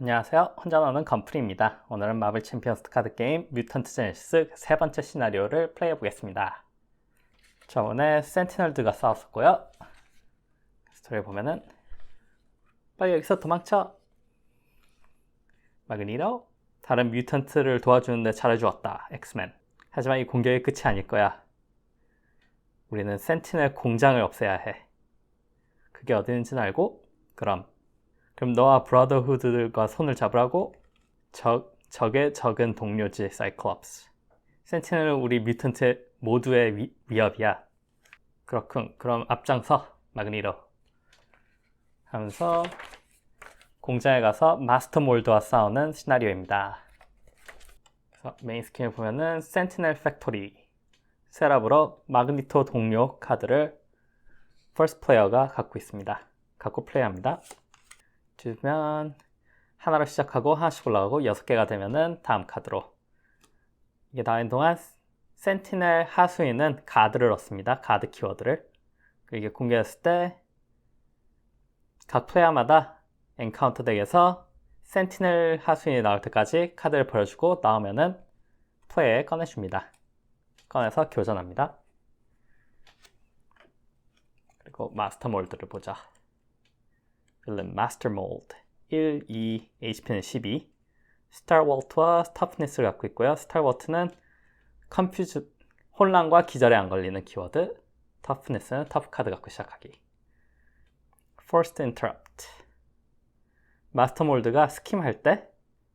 안녕하세요. 혼자 노는 건프리입니다. 오늘은 마블 챔피언스 카드 게임 뮤턴트 제네시스 세 번째 시나리오를 플레이해 보겠습니다. 저번에 센티널드가 싸웠었고요. 스토리 보면은 빨리 여기서 도망쳐. 마그니로 다른 뮤턴트를 도와주는데 잘해주었다. 엑스맨. 하지만 이 공격이 끝이 아닐 거야. 우리는 센티넬 공장을 없애야 해. 그게 어디 있는지는 알고? 그럼 그럼 너와 브라더후드들과 손을 잡으라고? 적, 적의 적은 동료지, 사이클롭스. 센티넬은 우리 뮤턴트 모두의 위, 위협이야. 그렇군. 그럼 앞장서, 마그니로. 하면서 공장에 가서 마스터 몰드와 싸우는 시나리오입니다. 메인 스킨을 보면은 센티넬 팩토리. 셋업으로 마그니토 동료 카드를 퍼스트 플레이어가 갖고 있습니다. 갖고 플레이합니다. 주면 하나로 시작하고 하나씩 올라가고 여섯 개가 되면은 다음 카드로 이게 나인 동안 센티넬 하수인은 가드를 얻습니다. 가드 키워드를 이게 공개했을 때 각 플레이어마다 엔카운터 덱에서 센티넬 하수인이 나올 때까지 카드를 버려주고 나오면은 플레이에 꺼내줍니다. 꺼내서 교전합니다. 그리고 마스터 몰드를 보자. 빌런 마스터 몰드 1, 2, HP는 12 스타월트와 터프니스를 갖고 있고요. 스타월트는 컨퓨즈 혼란과 기절에 안 걸리는 키워드 터프니스는 터프 카드 갖고 시작하기 First Interrupt 마스터 몰드가 스킴 할때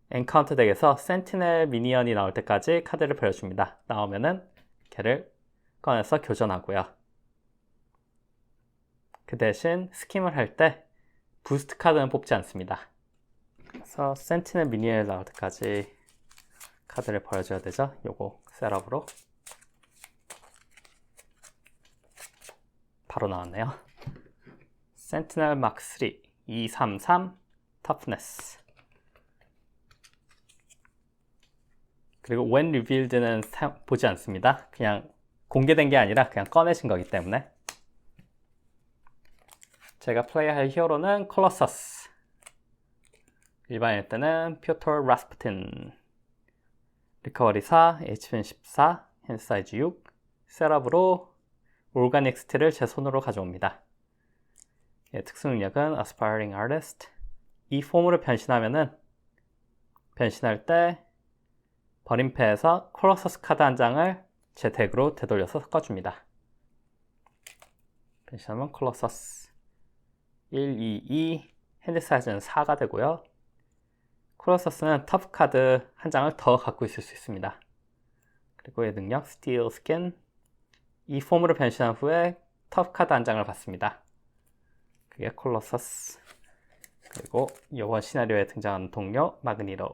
엔카운터 덱에서 센티넬 미니언이 나올 때까지 카드를 버려줍니다. 나오면은 걔를 꺼내서 교전하고요. 그 대신 스킴을 할 때 부스트 카드는 뽑지 않습니다. 그래서 센티넬 미니에 나올 때까지 카드를 버려줘야 되죠. 요거 셋업으로 바로 나왔네요. 센티넬 마크 3 233 터프네스 그리고 when revealed는 보지 않습니다. 그냥 공개된 게 아니라 그냥 꺼내신 거기 때문에 제가 플레이할 히어로는 콜로서스 일반일 때는 피오토 라스푸틴 리커버리 4, HP는 14, 핸드 사이즈 6 셋업으로 올가닉 스틸을 제 손으로 가져옵니다. 예, 특수 능력은 Aspiring Artist. 이 폼으로 변신하면은 변신할 때 버림패에서 콜로서스 카드 한 장을 제 덱으로 되돌려서 섞어줍니다. 변신하면 콜로서스 1, 2, 2 핸드 사이즈는 4가 되고요. 크로서스는 터프 카드 한 장을 더 갖고 있을 수 있습니다. 그리고 의 능력 스틸 스킨 이 폼으로 변신한 후에 터프 카드 한 장을 받습니다. 그게 콜로서스 그리고 이번 시나리오에 등장하는 동료 마그니로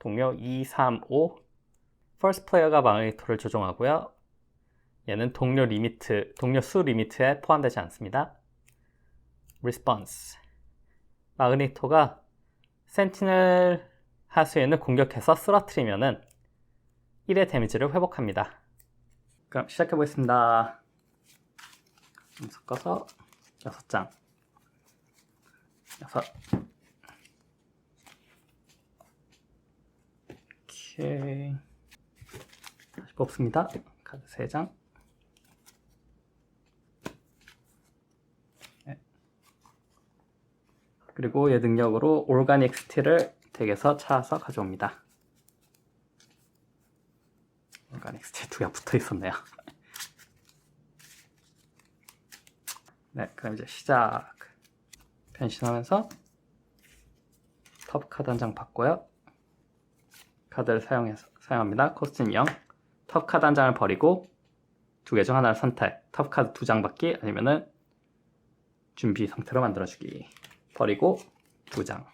동료 2, 3, 5 퍼스트 플레이어가 마그니토를 조종하고요. 얘는 동료 리미트, 동료 수 리미트에 포함되지 않습니다. Response. 마그니토가 센티넬 하수인을 공격해서 쓰러뜨리면은 1의 데미지를 회복합니다. 그럼 시작해 보겠습니다. 섞어서 6장. 6. 오케이. 다시 뽑습니다. 카드 3장. 그리고 얘 능력으로 올가닉 스틸을 덱에서 찾아서 가져옵니다. 올가닉 스틸 두 개 붙어 있었네요. 네, 그럼 이제 시작. 변신하면서 터프 카드 한 장 받고요. 카드를 사용해서 사용합니다. 코스트는 0. 터프 카드 한 장을 버리고 두 개 중 하나를 선택. 터프 카드 두 장 받기 아니면은 준비 상태로 만들어주기. 버리고 2장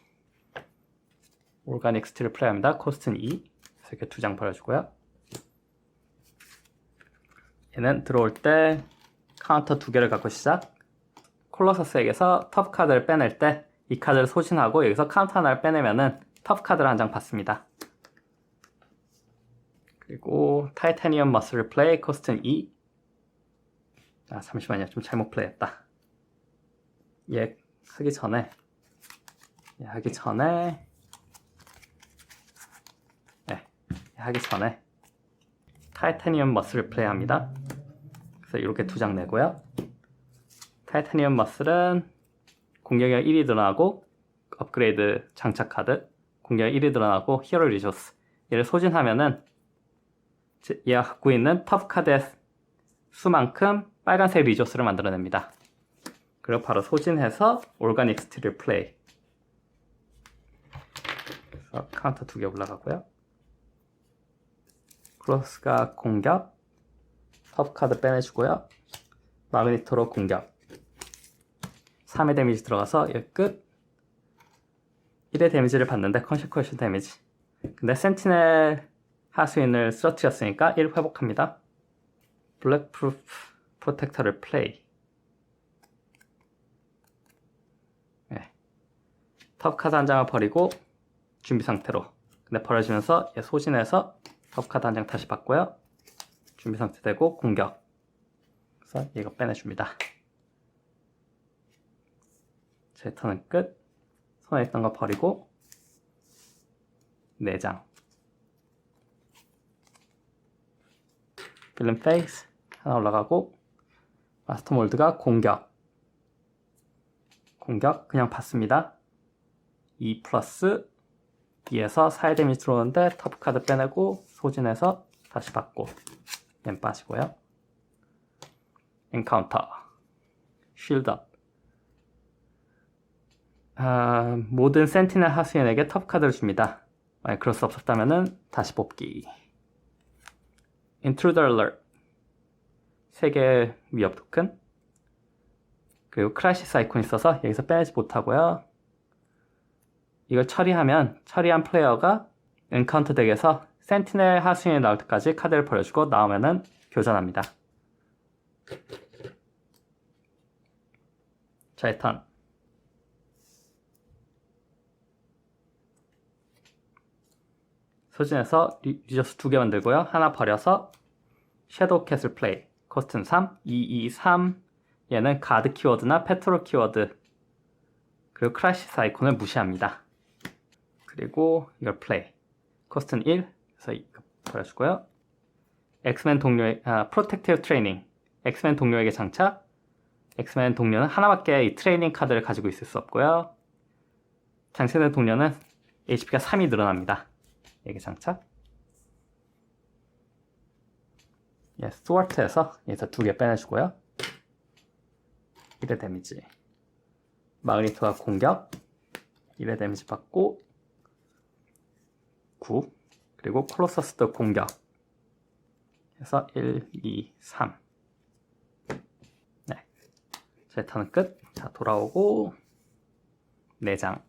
올가닉 스틸을 플레이합니다. 코스트는 2 이렇게 2장 버려주고요. 얘는 들어올 때 카운터 2개를 갖고 시작 콜로서스에게서 터프 카드를 빼낼 때 이 카드를 소진하고 여기서 카운터 하나를 빼내면은 터프 카드를 한 장 받습니다. 그리고 타이타니엄 머슬을 플레이 코스트는 2 아, 잠시만요. 좀 잘못 플레이했다. 얘 하기 전에 예, 하기 전에 네, 하기 전에 타이타니움 머슬을 플레이합니다. 그래서 이렇게 두 장 내고요. 타이타니움 머슬은 공격력 1이 늘어나고 업그레이드 장착 카드 공격력 1이 늘어나고 히어로 리소스 얘를 소진하면은 얘가 갖고 있는 터프 카드의 수만큼 빨간색 리조스를 만들어냅니다. 그리고 바로 소진해서 올가닉 스틸을 플레이. 그래서 카운터 두 개 올라가고요. 크로스가 공격, 터프 카드 빼내주고요. 마그니토로 공격. 3의 데미지 들어가서 얘 끝. 1의 데미지를 받는데 컨시퀄션 데미지. 근데 센티넬 하수인을 쓰러뜨렸으니까 1 회복합니다. 블랙 프루프 프로텍터를 플레이. 네. 톱 카드 한 장을 버리고 준비 상태로. 근데 버려지면서 얘 소진해서 톱 카드 한 장 다시 받고요. 준비 상태 되고 공격. 그래서 이거 빼내줍니다. 제 턴은 끝. 손에 있던 거 버리고 4장. 필름 페이스 하나 올라가고 마스터 몰드가 공격 공격 그냥 받습니다 2 플러스 2에서 4의 데미지 들어오는데 터프 카드 빼내고 소진해서 다시 받고 얜 빠지고요. 엔카운터. 쉴드업 아, 모든 센티넬 하수인에게 터프 카드를 줍니다. 만약 그럴 수 없었다면 다시 뽑기. Intruder Alert. 3개 위협 토큰. 그리고 크라시스 아이콘이 있어서 여기서 빼내지 못하고요 이걸 처리하면 처리한 플레이어가 엔카운터 덱에서 센티넬 하수인이 나올 때까지 카드를 버려주고 나오면은 교전합니다 저의 턴 소진해서 리, 리저스 두 개 만들고요. 하나 버려서 섀도우 캣을 플레이. 코스트는 3, 2, 2, 3. 얘는 가드 키워드나 페트롤 키워드 그리고 크라시스 아이콘을 무시합니다. 그리고 이걸 플레이. 코스트는 1. 그래서 이거 버려주고요. 엑스맨 동료의 아, 프로텍티브 트레이닝. 엑스맨 동료에게 장착. 엑스맨 동료는 하나밖에 이 트레이닝 카드를 가지고 있을 수 없고요. 장착된 동료는 HP가 3이 늘어납니다. 얘기 장착. 예, 스튜어트에서 여기서 두 개 빼내주고요. 1의 데미지. 마그니토가 공격. 1의 데미지 받고 9. 그리고 콜로서스도 공격. 해서 1, 2, 3. 네. 제 턴은 끝. 자, 돌아오고 4장.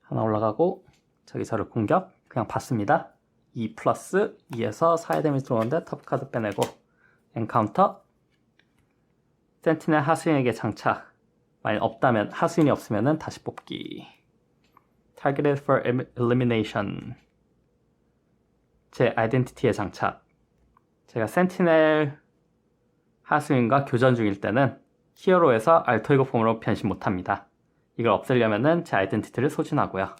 하나 올라가고 저기 저를 공격 그냥 받습니다 2 플러스 2에서 4의 데미지 들어오는데 터프 카드 빼내고 엔카운터 센티넬 하수인에게 장착 만약 없다면 하수인이 없으면 다시 뽑기 Targeted for Elimination 제 아이덴티티에 장착 제가 센티넬 하수인과 교전 중일 때는 히어로에서 알터이거 폼으로 변신 못합니다 이걸 없애려면은 제 아이덴티티를 소진하고요.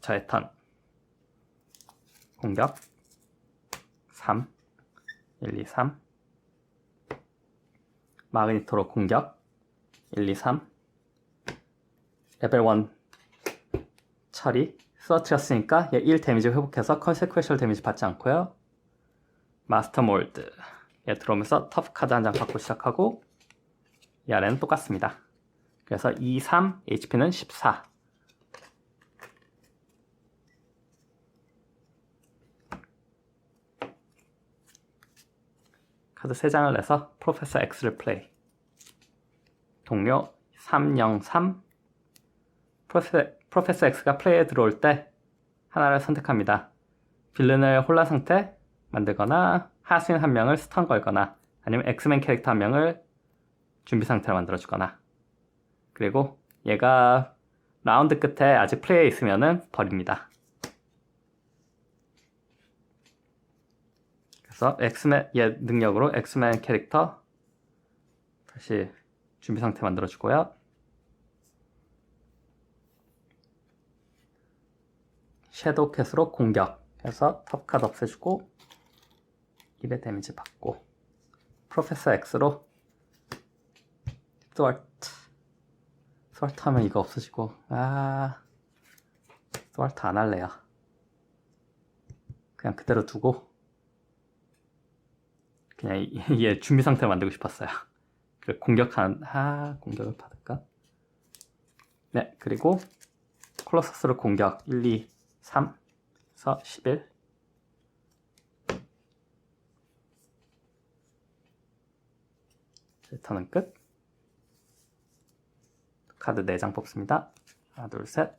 저의 턴. 공격. 3. 1, 2, 3. 마그니토로 공격. 1, 2, 3. 레벨 1 처리. 쓰러뜨렸으니까 얘1 데미지 회복해서 컨세퀘셜 데미지 받지 않고요. 마스터 몰드. 얘 들어오면서 터프 카드 한 장 받고 시작하고 이 아래는 똑같습니다. 그래서 2, 3, HP는 14. 카드 3장을 내서 프로페서 X를 플레이. 동료 303. 프로페서, X가 플레이에 들어올 때 하나를 선택합니다. 빌런을 혼란 상태 만들거나 하수인 한 명을 스턴 걸거나 아니면 엑스맨 캐릭터 한 명을 준비 상태로 만들어주거나 그리고 얘가 라운드 끝에 아직 플레이에 있으면은 버립니다. 그래서 엑스맨 예 능력으로 엑스맨 캐릭터. 다시 준비 상태 만들어 주고요. 섀도우 캣으로 공격해서 탑카드 없애주고 2배 데미지 받고. 프로페서 X로 스월트 스월트 하면 이거 없어지고. 아 스월트 안 할래요. 그냥 그대로 두고. 그냥 이- 얘 준비 상태를 만들고 싶었어요. 그 공격한 아 공격을 받을까? 네 그리고 콜로서스로 공격. 1, 2, 3 에서 11제 턴은 끝. 카드 4장 뽑습니다. 하나 둘셋넷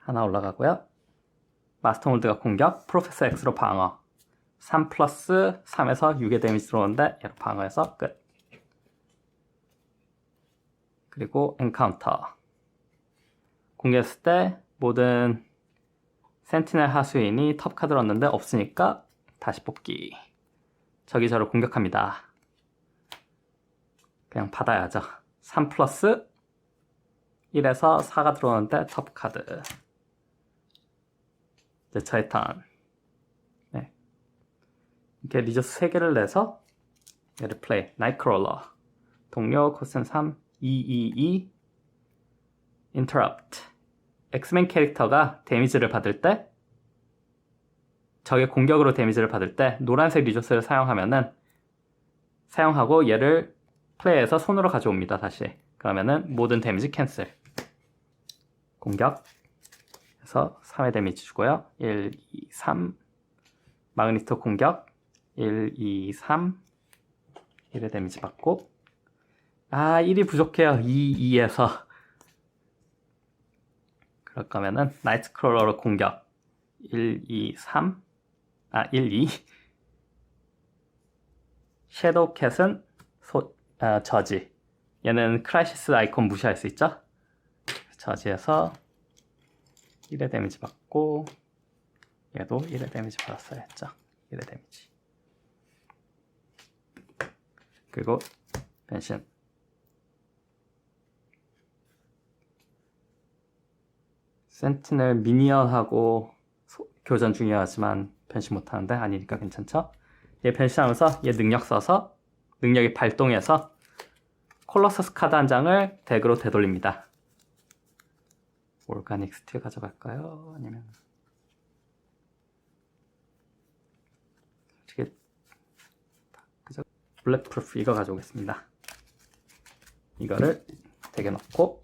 하나 올라가고요 마스터 몰드가 공격 프로페서 X로 방어. 3 플러스 3에서 6의 데미지 들어오는데 얘로 방어해서 끝. 그리고 엔카운터. 공개했을 때 모든 센티넬 하수인이 톱 카드를 얻는데 없으니까 다시 뽑기. 적이 저를 공격합니다. 그냥 받아야죠. 3 플러스 1에서 4가 들어오는데 톱 카드 이제 턴. 네. 이렇게 리저스 3개를 내서 얘를 플레이. 나이크롤러. 동료 코슨 3 222 interrupt 엑스맨 캐릭터가 데미지를 받을 때 적의 공격으로 데미지를 받을 때 노란색 리조스를 사용하면은 사용하고 얘를 플레이에서 손으로 가져옵니다 다시. 그러면은 모든 데미지 캔슬. 공격 해서 3의 데미지 주고요. 1, 2, 3 마그니토 공격. 1, 2, 3 1의 데미지 받고. 아 1이 부족해요. 2, 2에서. 그럴 거면은 나이트 크롤러로 공격. 1, 2, 3 아, 1, 2 섀도우 캣은 소, 아, 저지. 얘는 크라이시스 아이콘 무시할 수 있죠? 저지에서 1의 데미지 받고 얘도 1의 데미지 받았어야 했죠 1의 데미지 그리고 변신 센티넬 미니언하고 소- 교전 중요하지만 변신 못하는데 아니니까 괜찮죠? 얘 변신하면서 얘 능력 써서 능력이 발동해서 콜로서스 카드 한 장을 덱으로 되돌립니다. 올가닉 스틸 가져갈까요? 아니면 솔직히 그저 블랙 프루프 이거 가져오겠습니다. 이거를 덱에 넣고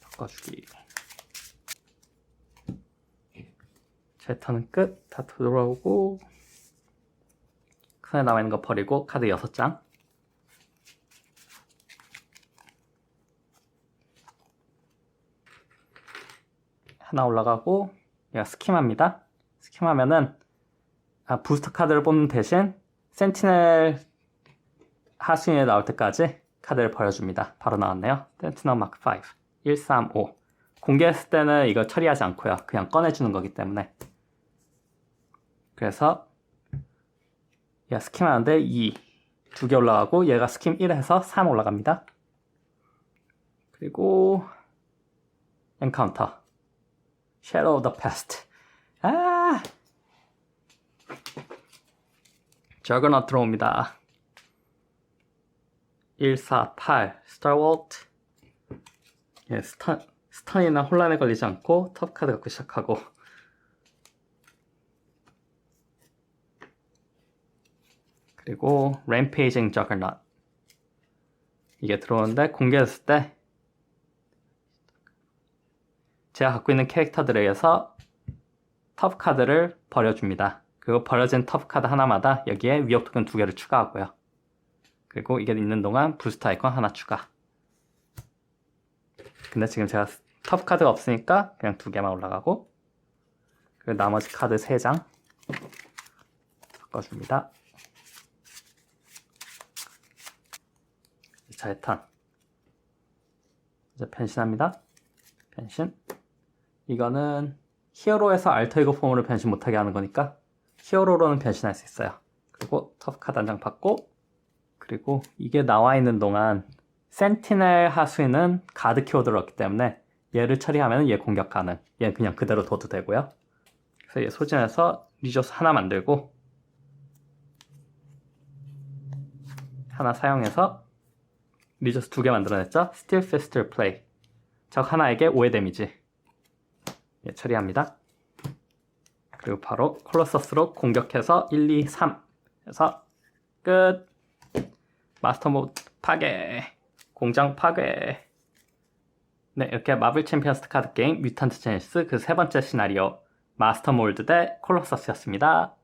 섞어주기. 제 턴은 끝. 다 돌아오고 손에 남아 있는 거 버리고 카드 6장 하나 올라가고 얘가 스킴합니다. 스킴하면은 아, 부스터 카드를 뽑는 대신 센티넬 하수인에 나올 때까지 카드를 버려줍니다. 바로 나왔네요. 센티넬 마크 5 135 공개했을 때는 이거 처리하지 않고요. 그냥 꺼내주는 거기 때문에 그래서 얘가 스킴 하는데 2 두 개 올라가고 얘가 스킴 1 해서 3 올라갑니다. 그리고 엔카운터 Shadow of the Past. 아. 저거너 들어옵니다. 148 스타월트 예, 스턴, 스턴이나 혼란에 걸리지 않고 톱 카드 갖고 시작하고. 그리고 램페이징 저거넛 이게 들어오는데 공개했을 때 제가 갖고 있는 캐릭터들에 의해서 톱 카드를 버려줍니다. 그리고 버려진 톱 카드 하나마다 여기에 위협 토큰 두 개를 추가하고요. 그리고 이게 있는 동안 부스터 아이콘 하나 추가. 근데 지금 제가 톱 카드가 없으니까 그냥 두 개만 올라가고 그리고 나머지 카드 세 장. 저의 턴. 이제 변신합니다. 변신. 이거는 히어로에서 알터이거 폼으로 변신 못하게 하는 거니까 히어로로는 변신할 수 있어요. 그리고 톱 카드 한 장 받고 그리고 이게 나와 있는 동안 센티넬 하수인은 가드 키워드를 얻기 때문에 얘를 처리하면 얘 공격 가능. 얘 그냥 그대로 둬도 되고요. 그래서 얘 소진해서 리조스 하나 만들고 하나 사용해서 리조스 두 개 만들어냈죠? 스틸 페스트 플레이 적 하나에게 5의 데미지 예, 처리합니다. 그리고 바로 콜로서스로 공격해서 1, 2, 3 해서 끝. 마스터 모드 파괴. 공장 파괴. 네 이렇게 마블 챔피언스 카드 게임 뮤탄트 제네시스 그 세 번째 시나리오 마스터 몰드 대 콜로서스였습니다